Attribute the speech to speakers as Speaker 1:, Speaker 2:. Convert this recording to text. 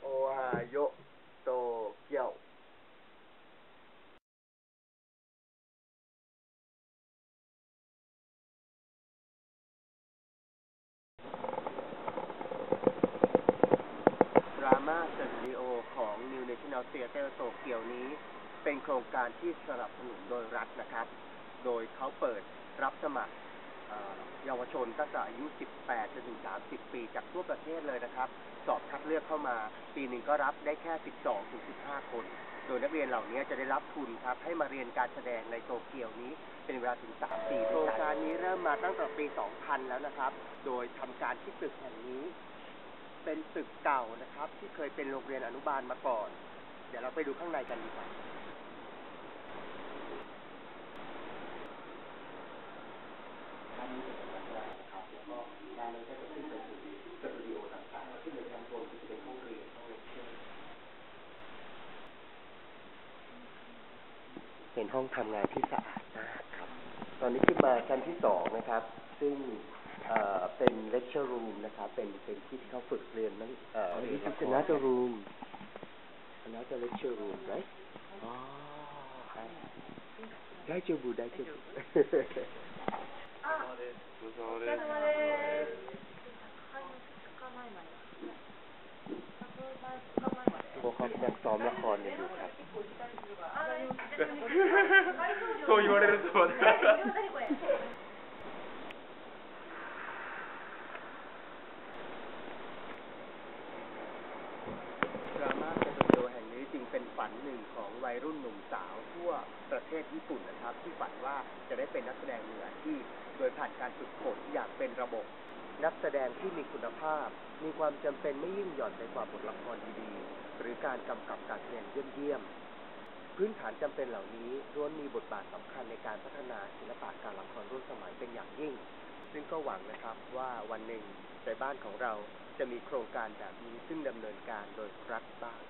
Speaker 1: โอไฮโอโตเกียวดราม่าสตูดิโอของ New National Theatre โตเกียวนี้ เป็นโครงการที่สนับสนุนโดยรัฐนะครับ โดยเขาเปิดรับสมัคร เยาวชนตั้งแต่อายุ 18 จนถึง 30 ปี จากทั่วประเทศเลยนะครับ สอบคัดเลือกเข้ามา ปีหนึ่งก็รับได้แค่ 12 ถึง 15 คน โดยนักเรียนเหล่านี้จะได้รับทุนครับ ให้มาเรียนการแสดงในโตเกียวนี้ เป็นเวลาถึง 3 ปีโครงการนี้เริ่มมาตั้งแต่ปี 2000 แล้วนะครับ โดยทำการที่ตึกแห่งนี้ เป็นตึกเก่านะครับ ที่เคยเป็นโรงเรียนอนุบาลมาก่อน เดี๋ยวเราไปดูข้างในกันดีกว่า ด้านนี้เป็นชั้นแรกนะครับ แล้วก็ด้านนั้นก็จะขึ้นไปสู่สตูดิโอต่างๆขึ้นไปชั้นบนที่จะเป็นห้องเรียนห้องเลคเชอร์ เป็นห้องทำงานที่สะอาดมากครับ ตอนนี้ขึ้นมาชั้นที่สองนะครับ ซึ่งเอ่อเป็นเลคเชอร์รูมนะครับ เป็นเป็นที่ที่เขาฝึกเรียนนั่งเอ่อนี่คือคณะจะรูมคณะจะเลคเชอร์
Speaker 2: รูมไหมอ๋อได้เจอบูได้เจอบู
Speaker 1: พวกเขากำลังซ้อมละครอยู่ครับ
Speaker 3: そう言われるとはね
Speaker 2: 何これ。
Speaker 1: ดราม่าสตูดิโอแห่งนี้จริงเป็นฝันหนึ่งของวัยรุ่นหนุ่มสาวทั่วประเทศญี่ปุ่นนะครับ ที่ฝันว่าจะได้เป็นนักแสดงมืออาชีพโดยผ่านการฝึกฝนอย่างเป็นระบบ นักแสดงที่มีคุณภาพ มีความจำเป็นไม่ยิ่งหย่อนไปกว่าบทละครดีๆ หรือการกำกับการแสดงเยี่ยมๆ พื้นฐานจำเป็นเหล่านี้ล้วนมีบทบาทสำคัญในการพัฒนาศิลปะการละครร่วมสมัยเป็นอย่างยิ่ง ซึ่งก็หวังนะครับว่าวันหนึ่งในบ้านของเราจะมีโครงการแบบนี้ซึ่งดำเนินการโดยรัฐบ้าง